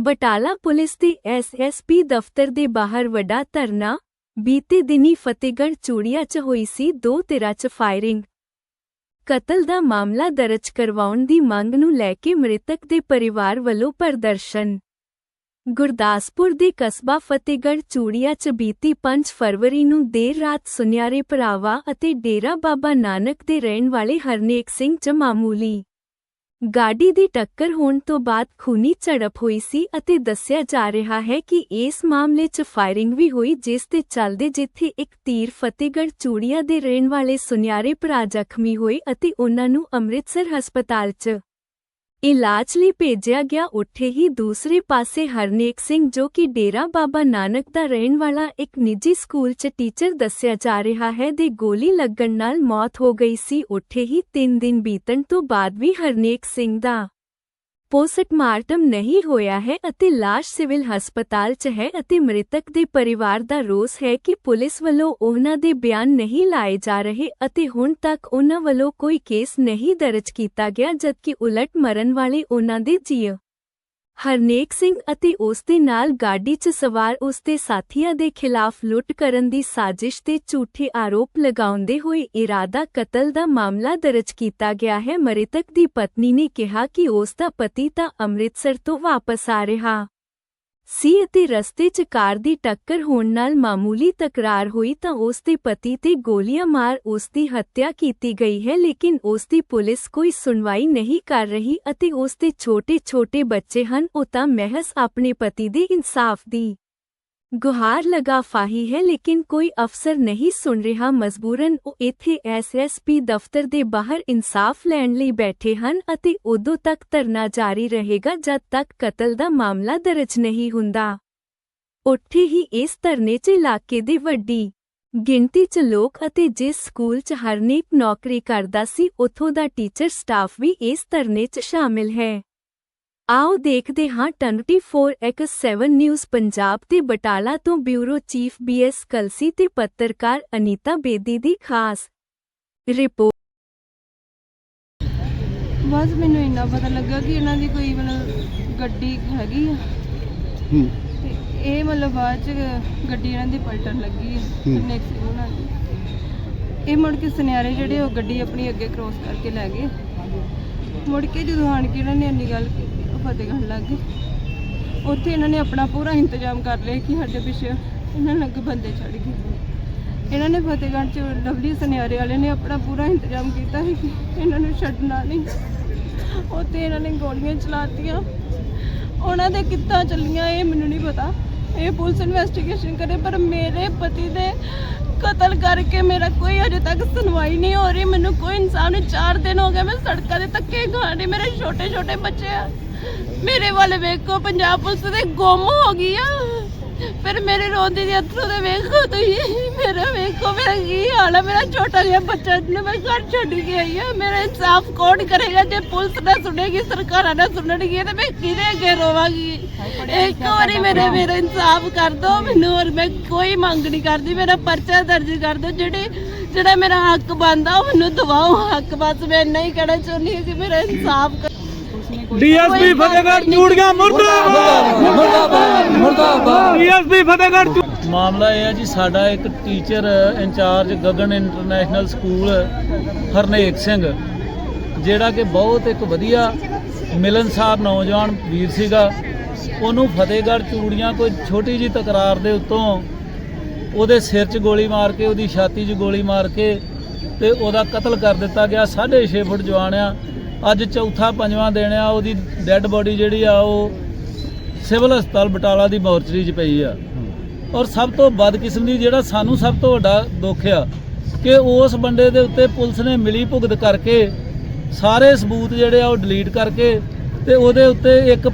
Batala police ਦੇ SSP ਦਫ਼ਤਰ ਦੇ ਬਾਹਰ ਵੱਡਾ ਧਰਨਾ ਬੀਤੇ ਦਿਨੀ ਫਤਿਹਗੜ੍ਹ ਚੂੜੀਆ 'ਚ ਹੋਈ ਸੀ ਦੋ ਧਿਰਾਂ 'ਚ ਫਾਇਰਿੰਗ। ਕਤਲ ਦਾ ਮਾਮਲਾ ਦਰਜ ਕਰਵਾਉਣ ਦੀ ਮੰਗ ਨੂੰ ਲੈ ਕੇ ਮ੍ਰਿਤਕ ਦੇ ਪਰਿਵਾਰ ਵੱਲੋਂ ਪ੍ਰਦਰਸ਼ਨ। ਗੁਰਦਾਸਪੁਰ ਦੇ ਕਸਬਾ ਫਤਿਹਗੜ੍ਹ ਚੂੜੀਆ 'ਚ ਬੀਤੀ 5 ਫਰਵਰੀ ਨੂੰ ਦੇਰ ਰਾਤ ਸੁਨਿਆਰੇ ਭਰਾਵਾ ਅਤੇ ਡੇਰਾ ਬਾਬਾ ਨਾਨਕ ਦੇ ਰਹਿਣ ਵਾਲੇ ਹਰਨੇਕ ਸਿੰਘ 'ਚ ਮਾਮੂਲੀ ਗਾਡੀ ਦੀ ਟੱਕਰ ਹੋਣ ਤੋਂ ਬਾਅਦ ਖੂਨੀ ਝੜਪ ਹੋਈ ਸੀ ਅਤੇ ਦੱਸਿਆ ਜਾ ਰਿਹਾ ਹੈ ਕਿ ਇਸ ਮਾਮਲੇ 'ਚ ਫਾਇਰਿੰਗ ਵੀ ਹੋਈ, ਜਿਸ ਤੇ ਚੱਲਦੇ ਜਿੱਥੇ ਇੱਕ ਤੀਰ ਫਤਿਹਗੜ੍ਹ ਚੂੜੀਆ ਦੇ ਰਹਿਣ ਵਾਲੇ ਸੁਨਿਆਰੇ ਭਰਾ ਜ਼ਖਮੀ ਹੋਏ ਅਤੇ ਉਨ੍ਹਾਂ ਨੂੰ ਅੰਮ੍ਰਿਤਸਰ ਹਸਪਤਾਲ 'ਚ ਇਲਾਜ ਲਈ ਭੇਜਿਆ ਗਿਆ ਉੱਥੇ ਹੀ ਦੂਸਰੇ ਪਾਸੇ ਹਰਨੇਕ ਸਿੰਘ ਜੋ ਕਿ ਡੇਰਾ ਬਾਬਾ ਨਾਨਕ ਦਾ ਰਹਿਣ ਵਾਲਾ ਇੱਕ ਨਿੱਜੀ ਸਕੂਲ 'ਚ ਟੀਚਰ ਦੱਸਿਆ ਜਾ ਰਿਹਾ ਹੈ ਦੇ ਗੋਲੀ ਲੱਗਣ ਨਾਲ ਮੌਤ ਹੋ ਗਈ ਸੀ ਉੱਥੇ ਹੀ 3 ਦਿਨ ਬੀਤਣ ਤੋਂ ਬਾਅਦ ਵੀ ਹਰਨੇਕ ਸਿੰਘ ਦਾ ਪੋਸਟਮਾਰਟਮ ਨਹੀਂ ਹੋਇਆ ਹੈ ਅਤੇ ਲਾਸ਼ ਸਿਵਲ ਹਸਪਤਾਲ 'ਚ ਹੈ ਅਤੇ ਮ੍ਰਿਤਕ ਦੇ ਪਰਿਵਾਰ ਦਾ ਰੋਸ ਹੈ ਕਿ ਪੁਲਿਸ ਵੱਲੋਂ ਉਹਨਾਂ ਦੇ ਬਿਆਨ ਨਹੀਂ ਲਾਏ ਜਾ ਰਹੇ ਅਤੇ ਹੁਣ ਤੱਕ ਉਹਨਾਂ ਵੱਲੋਂ ਕੋਈ ਕੇਸ ਨਹੀਂ ਦਰਜ ਕੀਤਾ ਗਿਆ ਜਦਕਿ ਉਲਟ ਮਰਨ ਵਾਲੇ ਉਹਨਾਂ ਦੇ ਜੀਅ। ਹਰਨੇਕ ਸਿੰਘ ਅਤੇ ਉਸ ਦੇ ਨਾਲ ਗਾਡੀ 'ਚ ਸਵਾਰ ਉਸ ਦੇ ਸਾਥੀਆਂ ਦੇ ਖਿਲਾਫ ਲੁੱਟ ਕਰਨ ਦੀ ਸਾਜ਼ਿਸ਼ ਤੇ ਝੂਠੇ ਆਰੋਪ ਲਗਾਉਂਦੇ ਹੋਏ ਇਰਾਦਾ ਕਤਲ ਦਾ ਮਾਮਲਾ ਦਰਜ ਕੀਤਾ ਗਿਆ ਹੈ। ਮ੍ਰਿਤਕ ਦੀ ਪਤਨੀ ਨੇ ਕਿਹਾ ਕਿ ਉਸ ਦਾ ਪਤੀ ਤਾਂ ਅੰਮ੍ਰਿਤਸਰ ਤੋਂ ਵਾਪਸ ਆ ਰਿਹਾ। ਸੀ ਅਤੇ ਰਸਤੇ 'ਚ ਕਾਰ ਦੀ ਟੱਕਰ ਹੋਣ ਨਾਲ ਮਾਮੂਲੀ ਤਕਰਾਰ ਹੋਈ ਤਾਂ ਉਸ ਦੇ ਪਤੀ ਤੇ ਗੋਲੀਆਂ ਮਾਰ ਉਸ ਦੀ ਹੱਤਿਆ ਕੀਤੀ ਗਈ ਹੈ, ਲੇਕਿਨ ਉਸ ਦੀ ਪੁਲਿਸ ਕੋਈ ਸੁਣਵਾਈ ਨਹੀਂ ਕਰ ਰਹੀ ਅਤੇ ਉਸ ਦੇ ਛੋਟੇ-ਛੋਟੇ ਬੱਚੇ ਹਨ, ਉਹ ਤਾਂ ਮਹਿਜ਼ ਆਪਣੇ ਪਤੀ ਦੇ ਇਨਸਾਫ ਦੀ ਗੁਹਾਰ ਲਗਾ ਫਾਹੀ ਹੈ, ਲੇਕਿਨ ਕੋਈ ਅਫਸਰ ਨਹੀਂ ਸੁਣ ਰਿਹਾ। ਮਜਬੂਰਨ ਉਹ ਇੱਥੇ ਐਸਐਸਪੀ ਦਫ਼ਤਰ ਦੇ ਬਾਹਰ ਇਨਸਾਫ ਲੈਣ ਲਈ ਬੈਠੇ ਹਨ ਅਤੇ ਉਦੋਂ ਤੱਕ ਧਰਨਾ ਜਾਰੀ ਰਹੇਗਾ, ਜਦ ਤੱਕ ਕਤਲ ਦਾ ਮਾਮਲਾ ਦਰਜ ਨਹੀਂ ਹੁੰਦਾ। ਉੱਥੇ ਹੀ ਇਸ ਧਰਨੇ 'ਚ ਇਲਾਕੇ ਦੇ ਵੱਡੀ ਗਿਣਤੀ 'ਚ ਲੋਕ ਅਤੇ ਜਿਸ ਸਕੂਲ 'ਚ ਹਰਨੀਪ ਨੌਕਰੀ ਕਰਦਾ ਸੀ, ਉਥੋਂ ਦਾ ਟੀਚਰ ਸਟਾਫ ਵੀ ਇਸ ਧਰਨੇ 'ਚ ਸ਼ਾਮਿਲ ਹੈ। ਆਓ ਦੇਖਦੇ ਹਾਂ 24x7 ਨਿਊਜ਼ ਪੰਜਾਬ ਤੇ ਬਟਾਲਾ ਤੋਂ ਬਿਊਰੋ ਚੀਫ ਬੀਐਸ ਕਲਸੀ ਤੇ ਪੱਤਰਕਾਰ ਅਨੀਤਾ ਬੇਦੀ ਦੀ ਖਾਸ ਰਿਪੋਰਟ ਬਸ ਮੈਨੂੰ ਇੰਨਾ ਪਤਾ ਲੱਗਾ ਕਿ ਇਹਨਾਂ ਦੀ ਕੋਈ ਮਤਲਬ ਗੱਡੀ ਹੈਗੀ ਆ। ਹੂੰ। ਤੇ ਇਹ ਮਤਲਬ ਬਾਅਦ ਚ ਗੱਡੀ ਇਹਨਾਂ ਦੀ ਪਲਟਣ ਲੱਗੀ ਹੈ। ਹੂੰ। ਨੈਕਸਟ ਉਹਨਾਂ ਦੀ। ਇਹ ਮੁੜ ਕੇ ਸੁਨਿਆਰੇ ਜਿਹੜੇ ਉਹ ਗੱਡੀ ਆਪਣੀ ਅੱਗੇ ਕ੍ਰੋਸ ਕਰਕੇ ਲੈ ਗਏ। ਮੁੜ ਕੇ ਜਦੋਂ ਆਣ ਕੇ ਇਹਨਾਂ ਨੇ ਇੰਨੀ ਗੱਲ ਫਤਿਹਗੜ੍ਹ ਲੱਗ। ਗਏ ਉੱਥੇ ਇਹਨਾਂ ਨੇ ਆਪਣਾ ਪੂਰਾ ਇੰਤਜ਼ਾਮ ਕਰ ਲਿਆ ਕਿ ਸਾਡੇ ਪਿੱਛੇ ਇਹਨਾਂ ਲੱਗ ਬੰਦੇ ਛੱਡ ਗਏ ਇਹਨਾਂ ਨੇ ਫਤਿਹਗੜ੍ਹ ਚ ਲਵਲੀ ਸੁਨਿਆਰੇ ਵਾਲੇ ਨੇ ਆਪਣਾ ਪੂਰਾ ਇੰਤਜ਼ਾਮ ਕੀਤਾ ਹੈ ਕਿ ਇਹਨਾਂ ਨੂੰ ਛੱਡਣਾ ਨਹੀਂ। ਉੱਥੇ ਇਹਨਾਂ ਨੇ ਗੋਲੀਆਂ ਚਲਾਤੀਆਂ। ਉਹਨਾਂ ਦੇ ਕਿੱਦਾਂ ਚੱਲੀਆਂ, ਇਹ ਮੈਨੂੰ ਨਹੀਂ ਪਤਾ। ਇਹ ਪੁਲਿਸ ਇਨਵੈਸਟੀਗੇਸ਼ਨ ਕਰੇ, ਪਰ ਮੇਰੇ ਪਤੀ ਦੇ ਕਤਲ ਕਰਕੇ ਮੇਰਾ ਕੋਈ ਅਜੇ ਤੱਕ ਸੁਣਵਾਈ ਨਹੀਂ ਹੋ ਰਹੀ। ਮੈਨੂੰ ਕੋਈ ਇਨਸਾਨ ਨਹੀਂ 4 ਦਿਨ ਹੋ ਗਏ ਮੈਂ ਸੜਕਾਂ ਦੇ ਧੱਕੇ ਖਾ ਡਈ, ਮੇਰੇ ਛੋਟੇ ਛੋਟੇ ਬੱਚੇ ਆ। ਮੇਰੇ ਵੱਲ ਵੇਖੋ, ਪੰਜਾਬ ਪੁਲਿਸ ਦੇ ਗੁੰਮ ਹੋ ਗਈ ਆ। ਫਿਰ ਮੇਰੇ ਰੋਂਦੀ ਦੇ ਅੱਥਰੂ ਦੇ ਵੇਖੋ ਤੁਸੀਂ। ਮੇਰਾ ਵੇਖੋ, ਮੇਰਾ ਕੀ ਹਾਲ ਹੈ ਮੇਰਾ ਛੋਟਾ ਜਿਹਾ ਬੱਚਾ ਜਿਹਨੂੰ ਮੈਂ ਘਰ ਛੱਡ ਕੇ ਆਈ ਆ। ਮੇਰਾ ਇਨਸਾਫ ਕੌਣ ਕਰੇਗਾ ਜੇ ਪੁਲਿਸ ਨਾ ਸੁਣੇਗੀ, ਸਰਕਾਰਾਂ ਨਾ ਸੁਣਨਗੀਆਂ, ਤੇ ਮੈਂ ਕਿਹਦੇ ਅੱਗੇ ਰੋਵਾਂਗੀ? ਇੱਕ ਵਾਰੀ ਮੇਰੇ ਮੇਰਾ ਇਨਸਾਫ ਕਰ ਦੋ, ਮੈਨੂੰ ਹੋਰ ਮੈਂ ਕੋਈ ਮੰਗ ਨਹੀਂ ਕਰਦੀ। ਮੇਰਾ ਪਰਚਾ ਦਰਜ ਕਰ ਦਿਓ ਜਿਹੜੇ, ਜਿਹੜਾ ਮੇਰਾ ਹੱਕ ਬਣਦਾ, ਉਹ ਮੈਨੂੰ ਦਵਾਓ। ਹੱਕ ਬਸ ਮੈਂ ਇੰਨਾ ਹੀ ਕਹਿਣਾ ਚਾਹੁੰਦੀ ਹਾਂ ਕਿ ਮੇਰਾ ਇਨਸਾਫ ਡੀਐਸਪੀ ਫਤਿਹਗੜ੍ਹ ਚੂੜੀਆਂ ਮੁਰਦਾਬਾਦ! ਮੁਰਦਾਬਾਦ ਮੁਰਦਾਬਾਦ! ਡੀਐਸਪੀ ਫਤਿਹਗੜ੍ਹ ਮਾਮਲਾ ਇਹ ਹੈ ਜੀ ਸਾਡਾ ਇੱਕ teacher incharge Gagan international school Harnek Singh ਜਿਹੜਾ ਕਿ ਬਹੁਤ ਇੱਕ ਵਧੀਆ ਮਿਲਨਸਾਰ ਨੌਜਵਾਨ ਵੀਰ ਸੀਗਾ। ਉਹਨੂੰ ਫਤਿਹਗੜ੍ਹ ਚੂੜੀਆਂ ਕੋਈ ਛੋਟੀ ਜੀ ਤਕਰਾਰ ਦੇ ਉੱਤੋਂ ਉਹਦੇ ਸਿਰ 'ਚ ਗੋਲੀ ਮਾਰ ਕੇ ਉਹਦੀ ਛਾਤੀ 'ਚ ਗੋਲੀ ਮਾਰ ਕੇ ਤੇ ਉਹਦਾ ਕਤਲ ਕਰ ਦਿੱਤਾ ਗਿਆ। 6.5 ਫੁੱਟ ਜਵਾਨ ਆ। ਅੱਜ ਚੌਥਾ ਪੰਜਵਾਂ ਦਿਨ ਆ, ਉਹਦੀ ਡੈੱਡ ਬੋਡੀ ਜਿਹੜੀ ਆ, ਉਹ ਸਿਵਲ ਹਸਪਤਾਲ ਬਟਾਲਾ ਦੀ ਮੋਰਚਰੀ 'ਚ ਪਈ ਆ। ਔਰ ਸਭ ਤੋਂ ਬਦਕਿਸਮਤੀ ਜਿਹੜਾ ਸਾਨੂੰ ਸਭ ਤੋਂ ਵੱਡਾ ਦੁੱਖ ਆ, ਕਿ ਉਸ ਬੰਦੇ ਦੇ ਉੱਤੇ ਪੁਲਿਸ ਨੇ ਮਿਲੀ ਭੁਗਤ ਕਰਕੇ ਸਾਰੇ ਸਬੂਤ ਜਿਹੜੇ ਆ, ਉਹ ਡਿਲੀਟ ਕਰਕੇ ਤੇ ਉਹਦੇ ਉੱਤੇ ਇੱਕ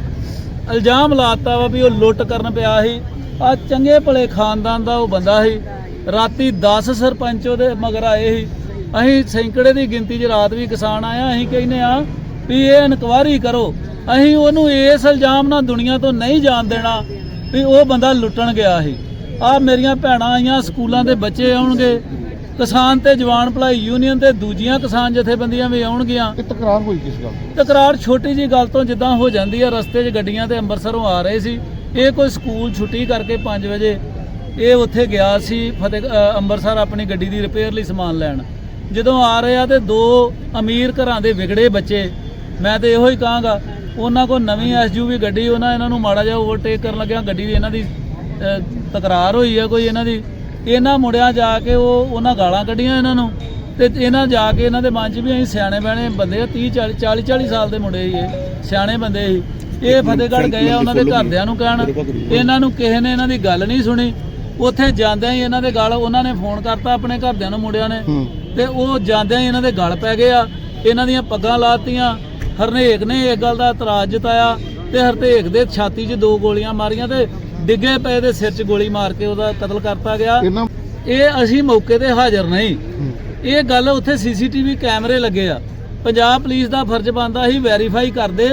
ਇਲਜ਼ਾਮ ਲਾਤਾ ਵਾ ਵੀ ਉਹ ਲੁੱਟ ਕਰਨ ਪਿਆ ਸੀ। ਆ ਚੰਗੇ ਭਲੇ ਖਾਨਦਾਨ ਦਾ ਉਹ ਬੰਦਾ ਸੀ। ਰਾਤੀ 10 ਸਰਪੰਚ ਉਹਦੇ ਮਗਰ ਆਏ ਸੀ। ਅਸੀਂ ਸੈਂਕੜੇ ਦੀ ਗਿਣਤੀ 'ਚ ਰਾਤ ਵੀ ਕਿਸਾਨ ਆਇਆ ਅਸੀਂ ਕਹਿੰਦੇ ਆ ਵੀ ਇਹ ਇਨਕੁਆਰੀ ਕਰੋ। ਅਸੀਂ ਉਹਨੂੰ ਇਸ ਇਲਜ਼ਾਮ ਨਾਲ ਦੁਨੀਆ ਤੋਂ ਨਹੀਂ ਜਾਣ ਦੇਣਾ ਵੀ ਉਹ ਬੰਦਾ ਲੁੱਟਣ ਗਿਆ ਸੀ। ਆ ਮੇਰੀਆਂ ਭੈਣਾਂ ਆਈਆਂ ਸਕੂਲਾਂ ਦੇ ਬੱਚੇ ਆਉਣਗੇ ਕਿਸਾਨ ਤੇ ਜਵਾਨ ਭਲਾਈ ਯੂਨੀਅਨ ਤੇ ਦੂਜੀਆਂ ਕਿਸਾਨ ਜਥੇਬੰਦੀਆਂ ਵੀ ਆਉਣਗੀਆਂ। ਇਹ ਤਕਰਾਰ ਹੋਈ ਕਿਸ ਗੱਲ? ਤਕਰਾਰ ਛੋਟੀ ਜੀ ਗੱਲ ਤੋਂ ਜਿੱਦਾਂ ਹੋ ਜਾਂਦੀ ਆ ਰਸਤੇ 'ਚ ਗੱਡੀਆਂ ਤੇ ਅੰਮ੍ਰਿਤਸਰੋਂ ਆ ਰਹੇ ਸੀ। ਇਹ ਕੋਈ ਸਕੂਲ ਛੁੱਟੀ ਕਰਕੇ 5 ਵਜੇ ਇਹ ਉੱਥੇ ਗਿਆ ਸੀ ਫਤਿਹ ਅੰਮ੍ਰਿਤਸਰ ਆਪਣੀ ਗੱਡੀ ਦੀ ਰਿਪੇਅਰ ਲਈ ਸਮਾਨ ਲੈਣ। ਜਦੋਂ ਆ ਰਹੇ ਆ ਤੇ ਦੋ ਅਮੀਰ ਘਰਾਂ ਦੇ ਵਿਗੜੇ ਬੱਚੇ। ਮੈਂ ਤੇ ਇਹੋ ਹੀ ਕਹਾਂਗਾ, ਉਹਨਾਂ ਕੋਲ ਨਵੀਂ ਐਸਯੂਵੀ ਗੱਡੀ, ਉਹਨਾਂ ਇਹਨਾਂ ਨੂੰ ਮਾੜਾ ਜਿਹਾ ਓਵਰਟੇਕ ਕਰਨ ਲੱਗਿਆ, ਗੱਡੀ ਦੀ ਇਹਨਾਂ ਦੀ ਤਕਰਾਰ ਹੋਈ ਹੈ ਕੋਈ ਇਹਨਾਂ ਦੀ। ਇਹਨਾਂ ਮੁੰਡਿਆਂ ਜਾ ਕੇ ਉਹ, ਉਹਨਾਂ ਗਾਲਾਂ ਕੱਢੀਆਂ ਇਹਨਾਂ ਨੂੰ। ਤੇ ਇਹਨਾਂ ਜਾ ਕੇ ਇਹਨਾਂ ਦੇ ਮਨ 'ਚ ਵੀ ਅਸੀਂ ਸਿਆਣੇ ਬਹਿਣੇ ਬੰਦੇ ਆ 30 40 40 ਸਾਲ ਦੇ ਮੁੰਡੇ ਸੀ ਇਹ, ਸਿਆਣੇ ਬੰਦੇ ਸੀ। ਇਹ ਫਤਿਹਗੜ੍ਹ ਗਏ ਆ ਉਹਨਾਂ ਦੇ ਘਰਦਿਆਂ ਨੂੰ ਕਹਿਣ। ਇਹਨਾਂ ਨੂੰ ਕਿਸੇ ਨੇ ਇਹਨਾਂ ਦੀ ਗੱਲ ਨਹੀਂ ਸੁਣੀ। ਉੱਥੇ ਜਾਂਦਿਆਂ ਹੀ ਇਹਨਾਂ ਦੇ ਗਲ, ਉਹਨਾਂ ਨੇ ਫੋਨ ਕਰਤਾ ਆਪਣੇ ਘਰਦਿਆਂ ਨੂੰ, ਮੁੰਡਿਆਂ ਨੇ। ਤੇ ਉਹ ਜਾਂਦਿਆਂ ਹੀ ਇਹਨਾਂ ਦੇ ਗਲ ਪੈ ਗਏ ਆ ਇਹਨਾਂ ਦੀਆਂ ਪੱਗਾਂ ਲਾਤੀਆਂ। ਹਰਨੇਕ ਨੇ ਇਸ ਗੱਲ ਦਾ ਇਤਰਾਜ਼ ਜਤਾਇਆ ਤੇ ਹਰਨੇਕ ਦੇ ਛਾਤੀ 'ਚ ਦੋ ਗੋਲੀਆਂ ਮਾਰੀਆਂ ਤੇ ਡਿੱਗੇ ਪਏ ਦੇ ਸਿਰ 'ਚ ਗੋਲੀ ਮਾਰ ਕੇ ਉਹਦਾ ਕਤਲ ਕਰਤਾ ਗਿਆ। ਇਹ ਅਸੀਂ ਮੌਕੇ ਤੇ ਹਾਜ਼ਰ ਨਹੀਂ। ਇਹ ਗੱਲ ਉੱਥੇ ਸੀਸੀਟੀਵੀ ਕੈਮਰੇ ਲੱਗੇ ਆ। ਪੰਜਾਬ ਪੁਲਿਸ ਦਾ ਫਰਜ਼ ਬਣਦਾ ਸੀ ਵੈਰੀਫਾਈ ਕਰਦੇ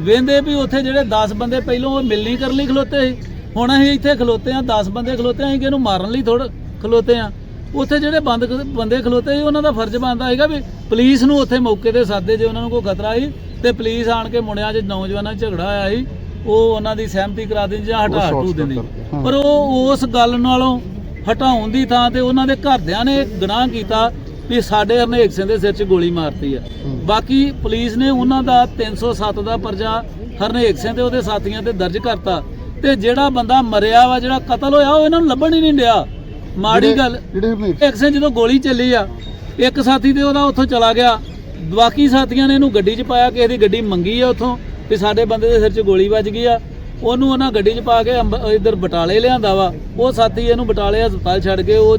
ਵੇਂਦੇ ਵੀ ਉੱਥੇ ਜਿਹੜੇ 10 ਬੰਦੇ ਪਹਿਲੋਂ ਉਹ ਮਿਲਣੀ ਕਰਨ ਲਈ ਖਲੋਤੇ ਸੀ। ਹੁਣ ਅਸੀਂ ਇੱਥੇ ਖਲੋਤੇ ਆ 10 ਬੰਦੇ ਖਲੋਤੇ ਆ ਅਸੀਂ ਕਿਹਨੂੰ ਮਾਰਨ ਲਈ ਥੋੜਾ ਖਲੋਤੇ ਆ ਉੱਥੇ ਜਿਹੜੇ ਬੰਦ ਬੰਦੇ ਖਲੋਤੇ ਸੀ ਉਹਨਾਂ ਦਾ ਫਰਜ਼ ਬਣਦਾ ਹੈਗਾ ਵੀ ਪੁਲਿਸ ਨੂੰ ਉੱਥੇ ਮੌਕੇ ਤੇ ਸਾਦੇ ਜੇ ਉਹਨਾਂ ਨੂੰ ਕੋਈ ਖਤਰਾ ਸੀ ਤੇ ਪੁਲਿਸ ਆਣ ਕੇ ਮੁੰਡਿਆਂ 'ਚ ਨੌਜਵਾਨਾਂ 'ਚ ਝਗੜਾ ਹੋਇਆ ਸੀ ਉਹ ਉਹਨਾਂ ਦੀ ਸਹਿਮਤੀ ਕਰਾ ਦਿੰਦੀ ਜਾਂ ਹਟਾ ਹਟੂ ਦਿੰਦੀ। ਪਰ ਉਹ ਉਸ ਗੱਲ ਨਾਲੋਂ ਹਟਾਉਣ ਦੀ ਥਾਂ ਤੇ ਉਹਨਾਂ ਦੇ ਘਰਦਿਆਂ ਨੇ ਗੁਨਾਹ ਕੀਤਾ ਵੀ ਸਾਡੇ ਹਰਨੇਕ ਸਿੰਘ ਦੇ ਸਿਰ 'ਚ ਗੋਲੀ ਮਾਰਤੀ ਆ। ਬਾਕੀ ਪੁਲਿਸ ਨੇ ਉਹਨਾਂ ਦਾ 307 ਦਾ ਪਰਚਾ ਹਰਨੇਕ ਸਿੰਘ ਤੇ ਉਹਦੇ ਸਾਥੀਆਂ ਤੇ ਦਰਜ ਕਰਤਾ ਤੇ ਜਿਹੜਾ ਬੰਦਾ ਮਰਿਆ ਵਾ ਜਿਹੜਾ ਕਤਲ ਹੋਇਆ ਉਹ ਇਹਨਾਂ ਨੂੰ ਲੱਭਣ ਹੀ ਨਹੀਂ ਡਿਆ ਮਾੜੀ ਗੱਲ। ਇੱਕ ਸਿੰਘ ਜਦੋਂ ਗੋਲੀ ਚੱਲੀ ਆ ਇੱਕ ਸਾਥੀ ਤੇ ਉਹਦਾ ਉੱਥੋਂ ਚਲਾ ਗਿਆ। ਬਾਕੀ ਸਾਥੀਆਂ ਨੇ ਇਹਨੂੰ ਗੱਡੀ 'ਚ ਪਾਇਆ ਕਿਸੇ ਦੀ ਗੱਡੀ ਮੰਗੀ ਆ ਉੱਥੋਂ ਵੀ ਸਾਡੇ ਬੰਦੇ ਦੇ ਸਿਰ 'ਚ ਗੋਲੀ ਵੱਜ ਗਈ ਆ। ਉਹਨੂੰ ਉਹਨਾਂ ਗੱਡੀ 'ਚ ਪਾ ਕੇ ਇੱਧਰ ਬਟਾਲੇ ਲਿਆਂਦਾ ਵਾ। ਉਹ ਸਾਥੀ ਇਹਨੂੰ ਬਟਾਲੇ ਹਸਪਤਾਲ ਛੱਡ ਕੇ ਉਹ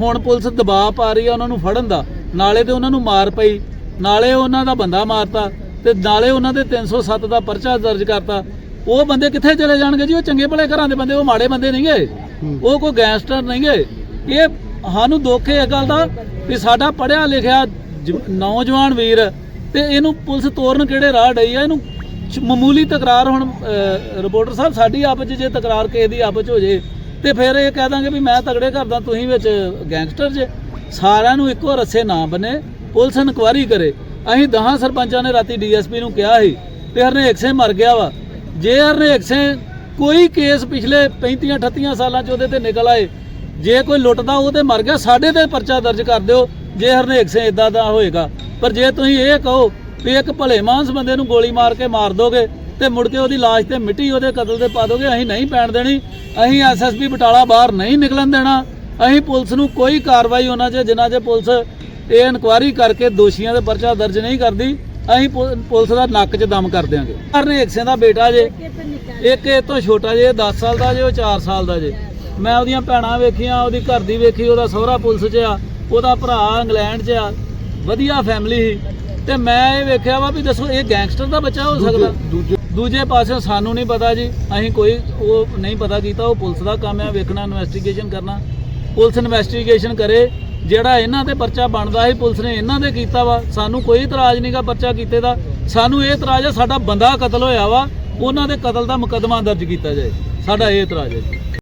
ਹੁਣ ਪੁਲਿਸ ਦਬਾਅ ਪਾ ਰਹੀ ਆ ਉਹਨਾਂ ਨੂੰ ਫੜਨ ਦਾ। ਨਾਲੇ ਤੇ ਉਹਨਾਂ ਨੂੰ ਮਾਰ ਪਈ। ਨਾਲੇ ਉਹਨਾਂ ਦਾ ਬੰਦਾ ਮਾਰਤਾ ਤੇ ਨਾਲੇ ਉਹਨਾਂ ਦੇ 307 ਦਾ ਪਰਚਾ ਦਰਜ ਕਰਤਾ। ਉਹ ਬੰਦੇ ਕਿੱਥੇ ਚਲੇ ਜਾਣਗੇ ਜੀ? ਉਹ ਚੰਗੇ ਭਲੇ ਘਰਾਂ ਦੇ ਬੰਦੇ ਉਹ ਮਾੜੇ ਬੰਦੇ ਨਹੀਂ ਗਏ। ਉਹ ਕੋਈ ਗੈਂਗਸਟਰ ਨਹੀਂ ਗਏ ਇਹ ਸਾਨੂੰ ਦੁੱਖ ਹੈ ਇਹ ਗੱਲ ਦਾ ਵੀ ਸਾਡਾ ਪੜਿਆ ਲਿਖਿਆ ਜ- ਨੌਜਵਾਨ ਵੀਰ ਤੇ ਇਹਨੂੰ ਪੁਲਿਸ ਤੋਰਨ ਕਿਹੜੇ ਰਾਹ ਡਈ ਆ? ਇਹਨੂੰ ਮਾਮੂਲੀ ਤਕਰਾਰ ਹੁਣ ਰਿਪੋਰਟਰ ਸਾਹਿਬ ਸਾਡੀ ਆਪਸ 'ਚ ਜੇ ਤਕਰਾਰ ਕਿਸੇ ਦੀ ਆਪਸ 'ਚ ਹੋ ਜੇ, ਤੇ ਫਿਰ ਇਹ ਕਹਿ ਦਾਂਗੇ ਵੀ ਮੈਂ ਤਗੜੇ ਕਰਦਾ ਤੁਸੀਂ ਵਿੱਚ ਗੈਂਗਸਟਰ ਜੇ। ਸਾਰਿਆਂ ਨੂੰ ਇੱਕੋ ਰੱਸੇ ਨਾ ਬਨੇ, ਪੁਲਿਸ ਇਨਕੁਆਰੀ ਕਰੇ। ਅਸੀਂ ਦਹਾਂ ਸਰਪੰਚਾਂ ਨੇ ਰਾਤੀ ਡੀਐਸਪੀ ਨੂੰ ਕਿਹਾ ਸੀ ਤੇ ਹਰਨੇਕ ਸਿੰਘ ਮਰ ਗਿਆ ਵਾ। ਜੇ ਹਰਨੇਕ ਸਿੰਘ ਕੋਈ ਕੇਸ ਪਿਛਲੇ 35 38 ਸਾਲਾਂ 'ਚ ਉਹਦੇ ਤੇ ਨਿਕਲ ਆਏ। ਜੇ ਕੋਈ ਲੁੱਟਦਾ ਉਹ ਤੇ ਮਰ ਗਿਆ, ਸਾਡੇ ਤੇ ਪਰਚਾ ਦਰਜ ਕਰ ਦਿਓ, ਜੇ ਹਰਨੇਕ ਸਿੰਘ ਇਦਾਂ ਦਾ ਹੋਏਗਾ। ਪਰ ਜੇ ਤੁਸੀਂ ਇਹ ਕਹੋ ਵੀ ਇੱਕ ਭਲੇ ਮਾਨਸ ਬੰਦੇ ਨੂੰ ਗੋਲੀ ਮਾਰ ਕੇ ਮਾਰ ਦੋਗੇ ਤੇ ਮੁੜ ਕੇ ਉਹਦੀ ਲਾਸ਼ ਤੇ ਮਿੱਟੀ ਉਹਦੇ ਕਤਲ ਤੇ ਪਾ ਦੋਗੇ, ਅਸੀਂ ਨਹੀਂ ਪੈਣ ਦੇਣੀ। ਅਸੀਂ ਐਸਐਸਪੀ ਬਟਾਲਾ ਬਾਹਰ ਨਹੀਂ ਨਿਕਲਣ ਦੇਣਾ। ਅਸੀਂ ਪੁਲਿਸ ਨੂੰ ਕੋਈ ਕਾਰਵਾਈ ਉਹਨਾਂ 'ਚ, ਜਿਨ੍ਹਾਂ 'ਚ ਪੁਲਿਸ ਇਹ ਇਨਕੁਆਰੀ ਕਰਕੇ ਦੋਸ਼ੀਆਂ ਦੇ ਪਰਚਾ ਦਰਜ ਨਹੀਂ ਕਰਦੀ। ਅਸੀਂ ਪੁਲਿਸ ਦਾ ਨੱਕ 'ਚ ਦਮ ਕਰ ਦਿਆਂਗੇ। ਹਰਨੇਕ ਸਿੰਘ ਦਾ ਬੇਟਾ ਜੇ ਇੱਕ ਇਹ ਤੋਂ ਛੋਟਾ ਜੇ 10 ਸਾਲ ਦਾ ਜੇ ਉਹ 4 ਸਾਲ ਦਾ ਜੇ। ਮੈਂ ਉਹਦੀਆਂ ਭੈਣਾਂ ਵੇਖੀਆਂ ਉਹਦੀ ਘਰ ਦੀ ਵੇਖੀ ਉਹਦਾ ਸਹੁਰਾ ਪੁਲਿਸ 'ਚ ਆ ਉਹਦਾ ਭਰਾ ਇੰਗਲੈਂਡ 'ਚ ਆ ਵਧੀਆ ਫੈਮਿਲੀ ਸੀ। ਤੇ ਮੈਂ ਇਹ ਵੇਖਿਆ ਵਾ ਵੀ ਦੱਸੋ ਇਹ ਗੈਂਗਸਟਰ ਦਾ ਬੱਚਾ ਹੋ ਸਕਦਾ? ਦੂਜੇ ਦੂਜੇ। ਪਾਸੇ ਸਾਨੂੰ ਨਹੀਂ ਪਤਾ ਜੀ ਅਸੀਂ ਕੋਈ ਉਹ ਨਹੀਂ ਪਤਾ ਕੀਤਾ ਉਹ ਪੁਲਿਸ ਦਾ ਕੰਮ ਹੈ ਵੇਖਣਾ ਇਨਵੈਸਟੀਗੇਸ਼ਨ ਕਰਨਾ। ਪੁਲਿਸ ਇਨਵੈਸਟੀਗੇਸ਼ਨ ਕਰੇ ਜਿਹੜਾ ਇਹਨਾਂ ਤੇ ਪਰਚਾ ਬਣਦਾ ਸੀ, ਪੁਲਿਸ ਨੇ ਇਹਨਾਂ ਦੇ ਕੀਤਾ ਵਾ। ਸਾਨੂੰ ਕੋਈ ਇਤਰਾਜ਼ ਨਹੀਂਗਾ ਪਰਚਾ ਕੀਤੇ ਦਾ। ਸਾਨੂੰ ਇਹ ਇਤਰਾਜ਼ ਹੈ ਸਾਡਾ ਬੰਦਾ ਕਤਲ ਹੋਇਆ ਵਾ, ਉਹਨਾਂ ਦੇ ਕਤਲ ਦਾ ਮੁਕੱਦਮਾ ਦਰਜ ਕੀਤਾ ਜਾਏ। ਸਾਡਾ ਇਹ ਇਤਰਾਜ਼ ਹੈ